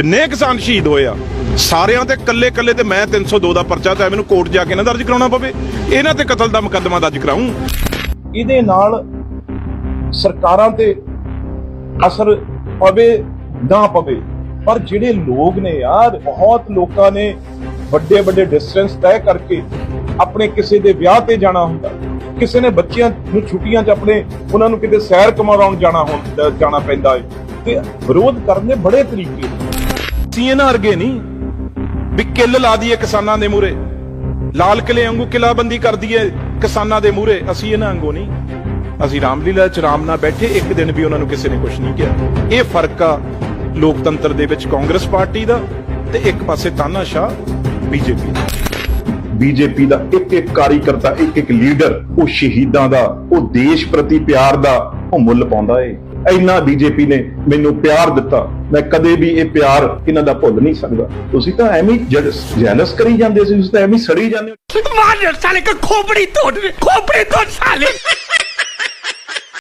ਜਿੰਨੇ ਕਿਸਾਨ ਸ਼ਹੀਦ ਹੋਏ ਆ? ਸਾਰਿਆਂ ਤੇ ਕੱਲੇ ਕੱਲੇ ਤੇ ਮੈਂ 302 ਦਾ ਪਰਚਾ ਤਾਂ ਮੈਨੂੰ ਕੋਰਟ ਜਾ ਕੇ ਨਾ ਦਰਜ ਕਰਾਉਣਾ ਪਵੇ। ਇਹਨਾਂ ਤੇ ਕਤਲ ਦਾ ਮੁਕੱਦਮਾ ਦਰਜ ਕਰਾਉਂ ਇਹਦੇ ਨਾਲ ਸਰਕਾਰਾਂ ਤੇ ਅਸਰ ਪਵੇ ਨਾ ਪਵੇ। ਪਰ ਜਿਹੜੇ ਲੋਕ ਨੇ ਯਾਰ, ਬਹੁਤ ਲੋਕਾਂ ਨੇ ਵੱਡੇ ਵੱਡੇ ਡਿਸਟੈਂਸ ਤੈਅ ਕਰਕੇ ਆਪਣੇ ਕਿਸੇ ਦੇ ਵਿਆਹ ਤੇ ਜਾਣਾ ਹੁੰਦਾ। ਕਿਸੇ ਨੇ ਬੱਚਿਆਂ ਨੂੰ ਛੁੱਟੀਆਂ 'ਚ ਆਪਣੇ ਉਹਨਾਂ ਨੂੰ ਕਿਤੇ ਸੈਰ ਕਮਾਉਣ ਜਾਣਾ ਹੁੰਦਾ, ਜਾਣਾ ਪੈਂਦਾ ਹੈ। ਤੇ ਵਿਰੋਧ ਕਰਨ ਦੇ ਬੜੇ ਤਰੀਕੇ ਨੇ। ਅਸੀਂ ਇਹਨਾਂ ਵਰਗੇ ਨਹੀਂ ਵੀ ਕਿੱਲ ਲਾ ਦਈਏ ਕਿਸਾਨਾਂ ਦੇ ਮੂਰੇ ਲਾਲ ਕਿਲੇ ਵਾਂਗੂ ਕਿਲਾਬੰਦੀ ਕਰ ਦਈਏ ਕਿਸਾਨਾਂ ਦੇ ਮੂਰੇ ਅਸੀਂ ਇਹਨਾਂ ਵਾਂਗੂ ਨਹੀਂ ਅਸੀਂ ਰਾਮਲੀਲਾ ਚ ਰਾਮ ਨਾਲ ਬੈਠੇ, ਇੱਕ ਦਿਨ ਵੀ ਉਹਨਾਂ ਨੂੰ ਕਿਸੇ ਨੇ ਕੁਝ ਨਹੀਂ ਕਿਹਾ। ਇਹ ਫ਼ਰਕ ਆ ਲੋਕਤੰਤਰ ਦੇ ਵਿੱਚ ਕਾਂਗਰਸ ਪਾਰਟੀ ਦਾ ਤੇ ਇੱਕ ਪਾਸੇ ਤਾਨਾਸ਼ਾਹ ਬੀਜੇਪੀ ਦਾ। ਬੀਜੇਪੀ ਦਾ ਇੱਕ ਇੱਕ ਕਾਰੀਕਰਤਾ ਇੱਕ ਇੱਕ ਲੀਡਰ, ਉਹ ਸ਼ਹੀਦਾਂ ਦਾ, ਉਹ ਦੇਸ਼ ਪ੍ਰਤੀ ਪਿਆਰ ਦਾ, ਉਹ ਮੁੱਲ ਪਾਉਂਦਾ ਏ। ਇੰਨਾ ਬੀਜੇਪੀ ਨੇ ਮੈਨੂੰ ਪਿਆਰ ਦਿੱਤਾ। ਮੈਂ ਕਦੇ ਵੀ ਇਹ ਪਿਆਰ ਇਹਨਾਂ ਦਾ ਭੁੱਲ ਨਹੀਂ ਸਕਦਾ। ਤੁਸੀਂ ਤਾਂ ਐਵੇਂ ਜੈਲਸ ਕਰੀ ਜਾਂਦੇ ਸੀ, ਤੁਸੀਂ ਤਾਂ ਐਵੇਂ ਸੜੀ ਜਾਂਦੇ ਹੋ। ਖੋਪੜੀ ਤੋੜ ਖੋਪੜੀ ਤੋੜ ਸਾਲੇ।